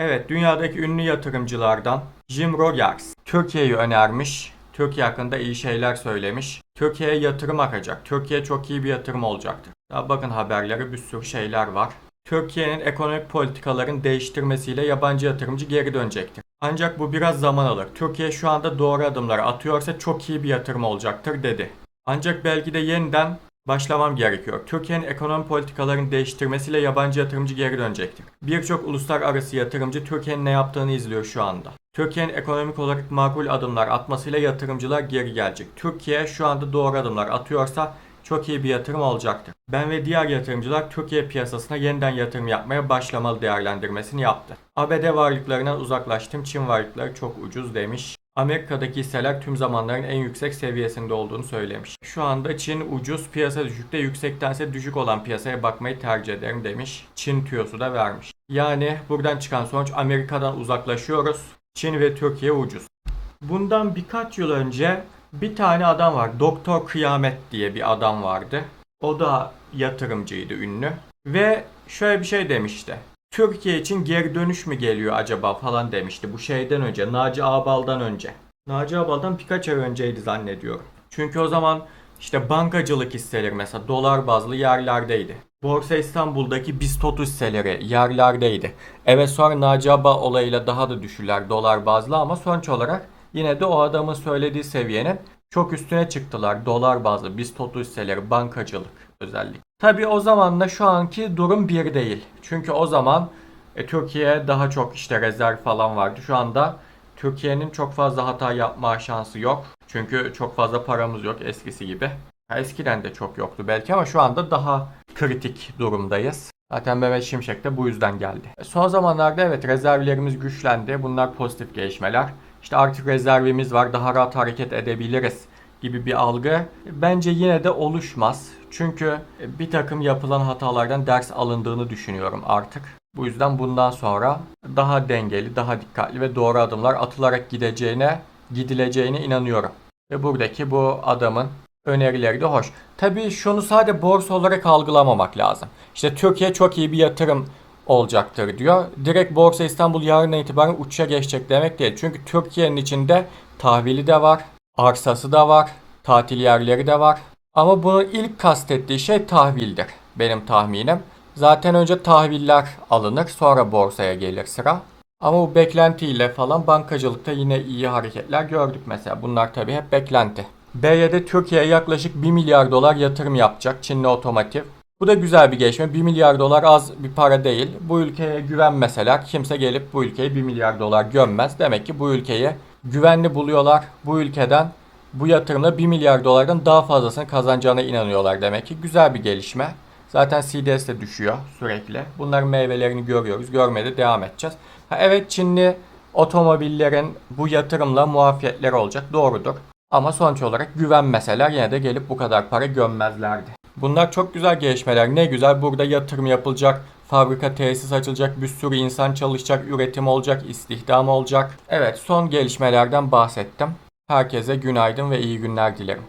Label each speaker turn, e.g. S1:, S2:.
S1: Evet, dünyadaki ünlü yatırımcılardan Jim Rogers Türkiye'yi önermiş. Türkiye hakkında iyi şeyler söylemiş. Türkiye'ye yatırım akacak. Türkiye çok iyi bir yatırım olacaktır. Daha bakın haberlere bir sürü şeyler var. Türkiye'nin ekonomik politikaların değiştirmesiyle yabancı yatırımcı geri dönecektir. Ancak bu biraz zaman alır. Türkiye şu anda doğru adımları atıyorsa çok iyi bir yatırım olacaktır dedi. Ancak belki de yeniden başlamam gerekiyor. Türkiye'nin ekonomi politikalarını değiştirmesiyle yabancı yatırımcı geri dönecektir. Birçok uluslararası yatırımcı Türkiye'nin ne yaptığını izliyor şu anda. Türkiye'nin ekonomik olarak makul adımlar atmasıyla yatırımcılar geri gelecek. Türkiye şu anda doğru adımlar atıyorsa çok iyi bir yatırım olacaktır. Ben ve diğer yatırımcılar Türkiye piyasasına yeniden yatırım yapmaya başlamalı değerlendirmesini yaptı. ABD varlıklarından uzaklaştım, Çin varlıkları çok ucuz demiş. Amerika'daki hisseler tüm zamanların en yüksek seviyesinde olduğunu söylemiş. Şu anda Çin ucuz, piyasa düşükte, yüksektense düşük olan piyasaya bakmayı tercih ederim demiş. Çin tüyosu da vermiş. Yani buradan çıkan sonuç Amerika'dan uzaklaşıyoruz. Çin ve Türkiye ucuz. Bundan birkaç yıl önce bir tane adam var. Doktor Kıyamet diye bir adam vardı. O da yatırımcıydı ünlü. Ve şöyle bir şey demişti. Türkiye için geri dönüş mü geliyor acaba falan demişti. Bu şeyden önce, Naci Ağbal'dan önce. Naci Ağbal'dan birkaç ay önceydi zannediyorum. Çünkü o zaman işte bankacılık hisseleri mesela dolar bazlı yerlerdeydi. Borsa İstanbul'daki BIST 30 hisseleri yerlerdeydi. Evet sonra Naci Ağbal olayıyla daha da düşüler dolar bazlı ama sonuç olarak yine de o adamın söylediği seviyenin çok üstüne çıktılar. Dolar bazlı BIST 30 hisseleri, bankacılık özellikle. Tabi o zamanla şu anki durum bir değil. Çünkü o zaman e, Türkiye daha çok işte rezerv falan vardı. Şu anda Türkiye'nin çok fazla hata yapma şansı yok. Çünkü çok fazla paramız yok eskisi gibi. Eskiden de çok yoktu belki ama şu anda daha kritik durumdayız. Zaten Mehmet Şimşek de bu yüzden geldi. E, Son zamanlarda evet rezervlerimiz güçlendi. Bunlar pozitif gelişmeler. İşte artık rezervimiz var daha rahat hareket edebiliriz gibi bir algı bence yine de oluşmaz. Çünkü bir takım yapılan hatalardan ders alındığını düşünüyorum artık. Bu yüzden bundan sonra daha dengeli, daha dikkatli ve doğru adımlar atılarak gideceğine, gidileceğine inanıyorum. Ve buradaki bu adamın önerileri de hoş. Tabii şunu sadece borsa olarak algılamamak lazım. İşte Türkiye çok iyi bir yatırım olacaktır diyor. Direkt Borsa İstanbul yarından itibaren uçuşa geçecek demek değil. Çünkü Türkiye'nin içinde tahvili de var, arsası da var, tatil yerleri de var. Ama bunu ilk kastettiği şey tahvildir benim tahminim. Zaten önce tahviller alınır sonra borsaya gelir sıra. Ama bu beklentiyle falan bankacılıkta yine iyi hareketler gördük mesela. Bunlar tabii hep beklenti. BYD Türkiye'ye yaklaşık 1 milyar dolar yatırım yapacak Çinli otomotiv. Bu da güzel bir gelişme. 1 milyar dolar az bir para değil. Bu ülkeye güvenmeseler kimse gelip bu ülkeye 1 milyar dolar gömmez. Demek ki bu ülkeyi güvenli buluyorlar. Bu ülkeden bu yatırımla 1 milyar dolardan daha fazlasını kazanacağına inanıyorlar demek ki. Güzel bir gelişme. Zaten CDS de düşüyor sürekli. Bunların meyvelerini görüyoruz. Görmeye de devam edeceğiz. Ha, evet Çinli otomobillerin bu yatırımla muafiyetleri olacak. Doğrudur. Ama sonuç olarak güvenmeseler yine de gelip bu kadar para gömmezlerdi. Bunlar çok güzel gelişmeler. Ne güzel burada yatırım yapılacak. Fabrika tesis açılacak. Bir sürü insan çalışacak. Üretim olacak. istihdam olacak. Evet son gelişmelerden bahsettim. Herkese günaydın ve iyi günler dilerim.